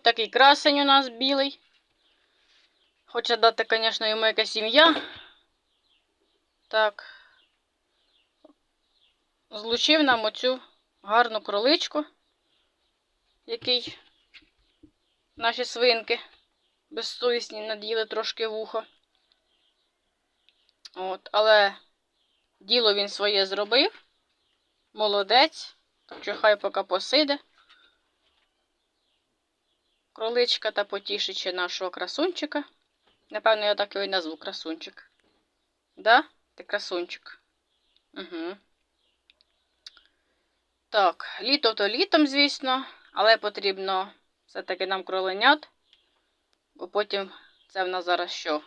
От такий красень у нас білий. Хоче дати, звісно, йому якась сім'я. Так. Злучив нам оцю гарну кроличку, який наші свинки безсовісні наділи трошки вухо. От, але діло він своє зробив. Молодець. Так що хай поки посиде. Кроличка та потішить нашого красунчика. Напевно, я так його і назву красунчик. Да? Ти красунчик. Угу. Так, літо то літом, звісно, але потрібно все-таки нам кроленят, бо потім це в нас зараз що?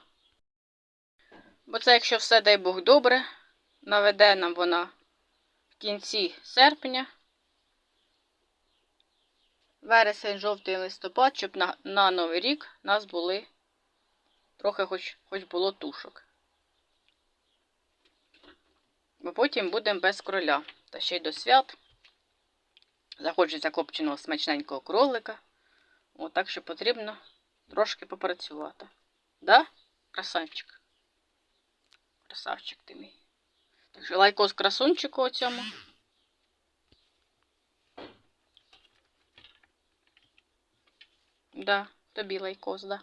Бо це, якщо все, дай Бог добре, наведе нам вона в кінці серпня. Вересень, жовтий листопад, щоб на, на Новий рік нас були трохи хоч, хоч було тушок. Бо потім будемо без кроля. Та ще й до свят. Захочеться копченого смачненького кролика. О, так що потрібно трошки попрацювати. Да? Красавчик. Красавчик ти мій. Так що лайкос красунчику оцьому. Да, тобі лайкос, да.